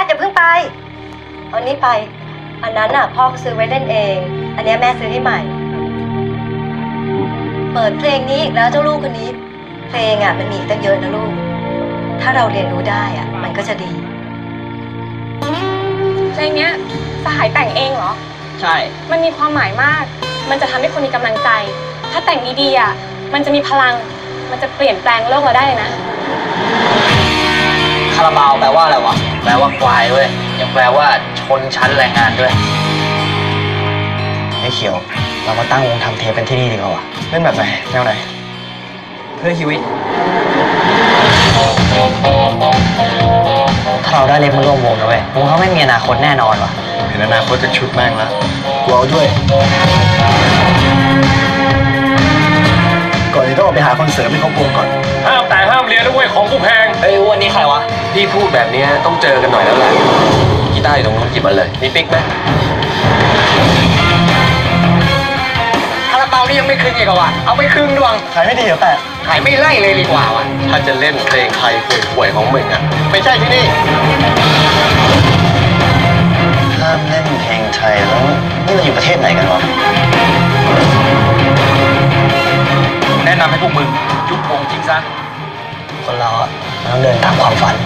ดอย่าเพิ่งไปเอานี้ไป อันนั้นน่ะพ่อเขาซื้อไว้เล่นเอง อันเนี้ยแม่ซื้อให้ใหม่ เปิดเพลงนี้อีกแล้วเจ้าลูกคนนี้ เพลงอะมันมีอีกตั้งเยอะนะลูก ถ้าเราเรียนรู้ได้อะ มันก็จะดี เพลงเนี้ยสหายแต่งเองเหรอ ใช่ มันมีความหมายมาก มันจะทำให้คนมีกำลังใจ ถ้าแต่งดีๆอะ มันจะมีพลัง มันจะเปลี่ยนแปลงโลกเราได้เลยนะ คาราบาวแปลว่าอะไรวะ แปลว่าควายเว้ย ยังแปลว่าชนชั้นแรงงานด้วยไอ้เขียว เรามาตั้งวงทำเทปเป็นที่นี่ดีกว่าวะเล่นแบบไหนแนวไหน เพื่อชีวิต ถ้าเราได้เล่นมาร่วมวงนะเว้ยวงเขาไม่มีอนาคตแน่นอนว่ะ เห็นอนาคตจากชุดแม่งแล้วกูเอาด้วย ก่อนนี้ต้องออกไปหาคอนเสิร์ตให้เขาวงก่อนห้า พี่พูดแบบนี้ต้องเจอกันหน่อยแล้วแหละกีตาร์อยู่ตรงนู้นหยิบมาเลยมีปิ๊กไหมคาราบาวนี่ยังไม่คืนอีกเหรอวะเอาไปครึ่งดวงขายไม่ดีเหรอแปะขายไม่ไล่เลยดีกว่าวะถ้าจะเล่นเพลงไทยห่วยๆของมึงอะไม่ใช่ที่นี่ห้ามเล่นเพลงไทยแล้วนี่เราอยู่ประเทศไหนกันวะแนะนำให้พวกมึงยุบวงทิ้งซะคนเราอะมันต้องเดินตามความฝัน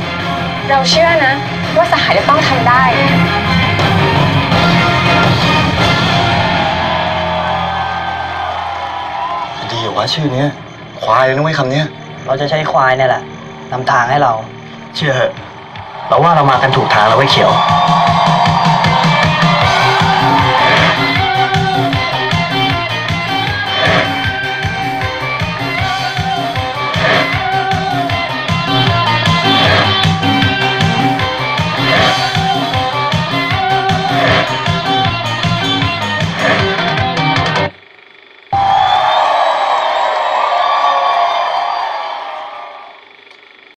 เราเชื่อนะ ว่าสหายจะต้องทำได้ ดีเหรอวะชื่อเนี้ยควายเลยนะเว้ยคำเนี้ยเราจะใช้ควายเนี่ยแหละนำทางให้เรา เชื่อเหอะเราว่าเรามากันถูกทางแล้วไว้ยเขียวเ